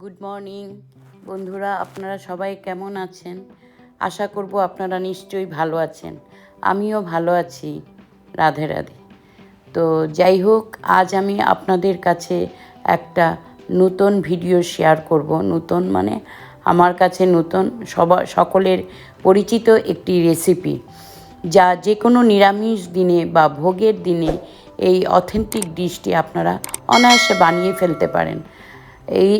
Good morning বন্ধুরা, আপনারা সবাই কেমন আছেন? আশা করব আপনারা নিশ্চয়ই ভালো আছেন। আমিও ভালো আছি, রাধে রাধে। তো যাই হোক, আজ আমি আপনাদের কাছে একটা নতুন ভিডিও শেয়ার করব। নতুন মানে আমার কাছে নতুন সবার সকলের পরিচিত একটি রেসিপি যা যে কোনো নিরামিষ দিনে বা ভোগের দিনে এই অথেন্টিক ডিশটি আপনারা অনায়াসে বানিয়ে ফেলতে পারেন। এই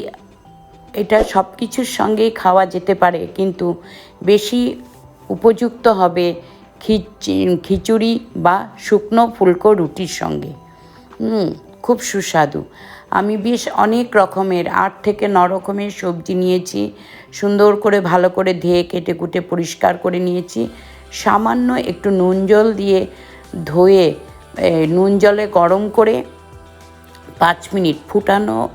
এটা সব কিছুর সঙ্গেই খাওয়া যেতে পারে, কিন্তু বেশি উপযুক্ত হবে খিচ- খিচুড়ি বা শুকনো ফুলকো রুটির সঙ্গে। হুম, খুব সুস্বাদু। আমি বেশ অনেক রকমের, আট থেকে ন রকমের সবজি নিয়েছি, সুন্দর করে ভালো করে ধেয়ে কেটে কুটে পরিষ্কার করে নিয়েছি। সামান্য একটু নুন জল দিয়ে ধুয়ে নুন জলে গরম করে পাঁচ মিনিট ফুটানো,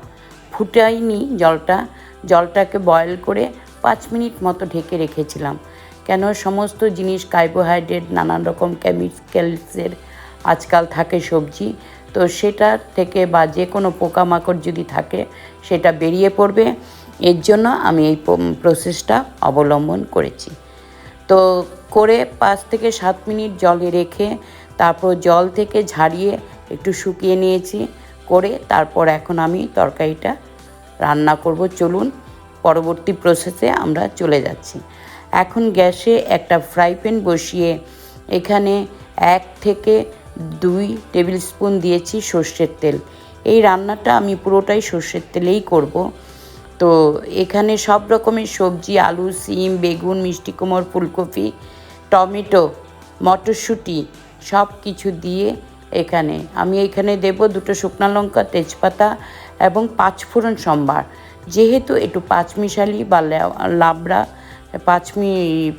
ফুটাইনি জলটা জলটাকে বয়েল করে পাঁচ মিনিট মতো ঢেকে রেখেছিলাম। কেন? সমস্ত জিনিস কার্বোহাইড্রেট নানান রকম কেমিক্যালসের আজকাল থাকে সবজি। তো সেটা থেকে বা যে কোনো পোকামাকড় যদি থাকে, সেটা বেরিয়ে পড়বে। এর জন্য আমি এই প্রসেসটা অবলম্বন করেছি। তো করে পাঁচ থেকে সাত মিনিট জলে রেখে, তারপর জল থেকে ঝাড়িয়ে একটু শুকিয়ে নিয়েছি। করে তারপর এখন আমি তরকারিটা রান্না করব, চলুন পরবর্তী প্রসেসে আমরা চলে যাচ্ছি। এখন গ্যাসে একটা ফ্রাই প্যান বসিয়ে এখানে এক থেকে দুই টেবিল স্পুন দিয়েছি সর্ষের তেল। এই রান্নাটা আমি পুরোটাই সর্ষের তেলেই করব। তো এখানে সব রকমের সবজি, আলু, সিম, বেগুন, মিষ্টি কুমড়, ফুলকপি, টমেটো, মটরশুঁটি সব কিছু দিয়ে এখানে আমি এখানে দেব দুটো শুকনো লঙ্কা, তেজপাতা এবং পাঁচফোড়ন সম্ভার। যেহেতু একটু পাঁচমিশালি বা লাবড়া পাঁচমি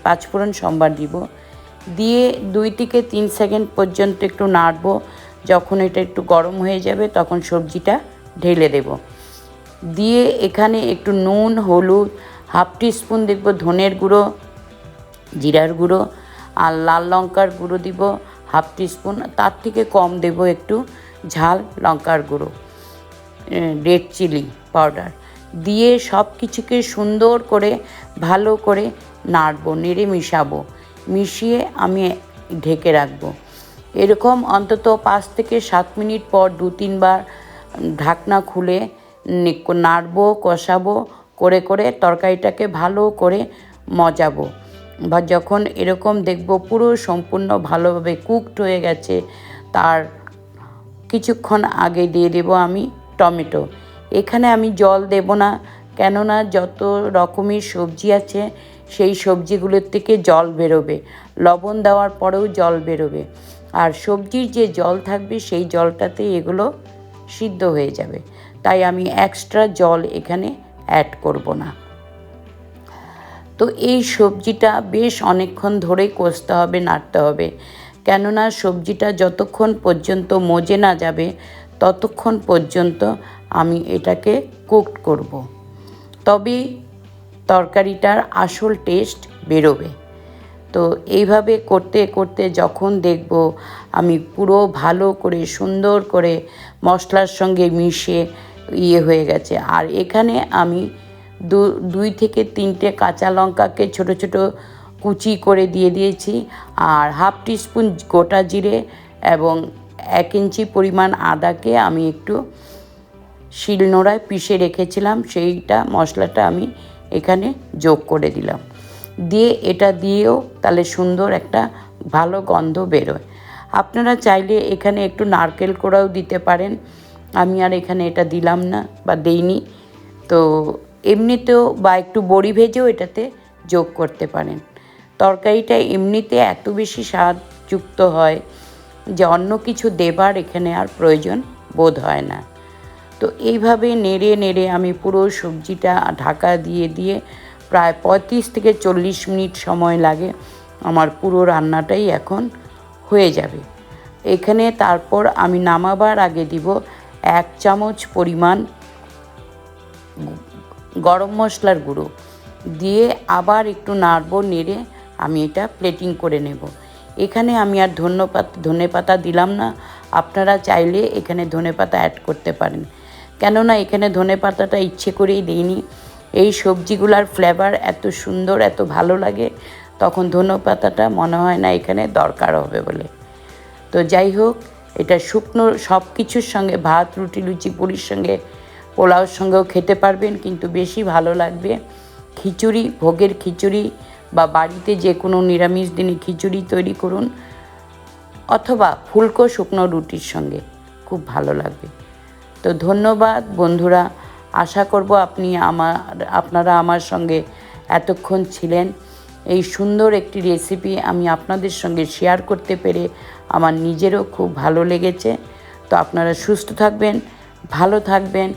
পাঁচফোড়ন সম্ভার দিব, দিয়ে দুই থেকে তিন সেকেন্ড পর্যন্ত একটু নাড়বো। যখন এটা একটু গরম হয়ে যাবে, তখন সবজিটা ঢেলে দেবো। দিয়ে এখানে একটু নুন, হলুদ, হাফ স্পুন দেখব, ধনের গুঁড়ো, জিরার গুঁড়ো, আর লাল লঙ্কার গুঁড়ো দিব, হাফ স্পুন তার থেকে কম দেব একটু ঝাল লঙ্কার গুঁড়ো। রেড চিলি পাউডার দিয়ে সব কিছুকে সুন্দর করে, ভালো করে নাড়বো, নেড়ে মিশাবো। মিশিয়ে আমি ঢেকে রাখব। এরকম অন্তত পাঁচ থেকে সাত মিনিট পর দু তিনবার ঢাকনা খুলে নাড়বো, কষাবো, করে করে তরকারিটাকে ভালো করে মজাবো। বা যখন এরকম দেখব পুরো সম্পূর্ণ ভালোভাবে কুকড হয়ে গেছে, তার কিছুক্ষণ আগে দিয়ে দেব আমি টমেটো। এখানে আমি জল দেব না, কেননা যত রকমের সবজি আছে, সেই সবজিগুলোর থেকে জল বেরোবে। লবণ দেওয়ার পরেও জল বেরোবে। আর সবজির যে জল থাকবে, সেই জলটাতে এগুলো সিদ্ধ হয়ে যাবে। তাই আমি এক্সট্রা জল এখানে অ্যাড করব না। তো এই সবজিটা বেশ অনেকক্ষণ ধরেই কষতে হবে, নাড়তে হবে। কেননা সবজিটা যতক্ষণ পর্যন্ত মজে না যাবে ততক্ষণ পর্যন্ত আমি এটাকে কুকড করব। তবেই তরকারিটার আসল টেস্ট বেরোবে। তো এইভাবে করতে করতে যখন দেখব আমি পুরো ভালো করে, সুন্দর করে মশলার সঙ্গে মিশে ইয়ে হয়ে গেছে। আর এখানে আমি দু, দুই থেকে তিনটে কাঁচা লঙ্কাকে ছোট ছোট কুচি করে দিয়ে দিয়েছি। আর হাফ টিস্পুন গোটা জিরে এবং এক ইঞ্চি পরিমাণ আদাকে আমি একটু শিলনোড়ায় পিষে রেখেছিলাম, সেইটা মশলাটা আমি এখানে যোগ করে দিলাম। দিয়ে এটা দিয়েও তাহলে সুন্দর একটা ভালো গন্ধ বেরোয়। আপনারা চাইলে এখানে একটু নারকেল কোড়াও দিতে পারেন। আমি আর এখানে এটা দিলাম না বা দেইনি। তো এমনিতেও বা একটু বড়ি ভেজেও এটাতে যোগ করতে পারেন। তরকারিটা এমনিতে এত বেশি স্বাদযুক্ত হয় যে অন্য কিছু দেবার এখানে আর প্রয়োজন বোধ হয় না। তো এইভাবে নেড়ে নেড়ে আমি পুরো সবজিটা ঢাকা দিয়ে দিয়ে প্রায় পঁয়ত্রিশ থেকে চল্লিশ মিনিট সময় লাগে আমার পুরো রান্নাটাই এখন হয়ে যাবে। এখানে তারপর আমি নামাবার আগে দিব এক চামচ পরিমাণ গরম মশলার গুঁড়ো। দিয়ে আবার একটু নাড়বো, নেড়ে আমি এটা প্লেটিং করে নেব। এখানে আমি আর ধন্যপাত ধনে পাতা দিলাম না। আপনারা চাইলে এখানে ধনে পাতা অ্যাড করতে পারেন। কেননা এখানে ধনে পাতাটা ইচ্ছে করেই দিইনি। এই সবজিগুলার ফ্লেভার এত সুন্দর, এত ভালো লাগে, তখন ধনে পাতাটা মনে হয় না এখানে দরকার হবে বলে। তো যাই হোক, এটা শুকনো সব কিছুর সঙ্গে, ভাত, রুটি, লুচি পুরির সঙ্গে, পোলাওর সঙ্গেও খেতে পারবেন, কিন্তু বেশি ভালো লাগবে। খিচুড়ি, ভোগের খিচুড়ি বা বাড়িতে যে কোনো নিরামিষ দিনে খিচুড়ি তৈরি করুন অথবা ফুলকো শুকনো রুটির সঙ্গে। খুব ভালো লাগবে। তো ধন্যবাদ বন্ধুরা। আশা করব আপনি আমার, আপনারা আমার সঙ্গে এতক্ষণ ছিলেন। এই সুন্দর একটি রেসিপি আমি আপনাদের সঙ্গে শেয়ার করতে পেরে আমার নিজেরও খুব ভালো লেগেছে। তো আপনারা সুস্থ থাকবেন, ভালো থাকবেন।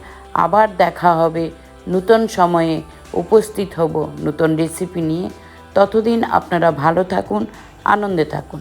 আবার দেখা হবে নূতন সময়ে উপস্থিত হব নতুন রেসিপি নিয়ে। ততদিন আপনারা ভালো থাকুন আনন্দে থাকুন।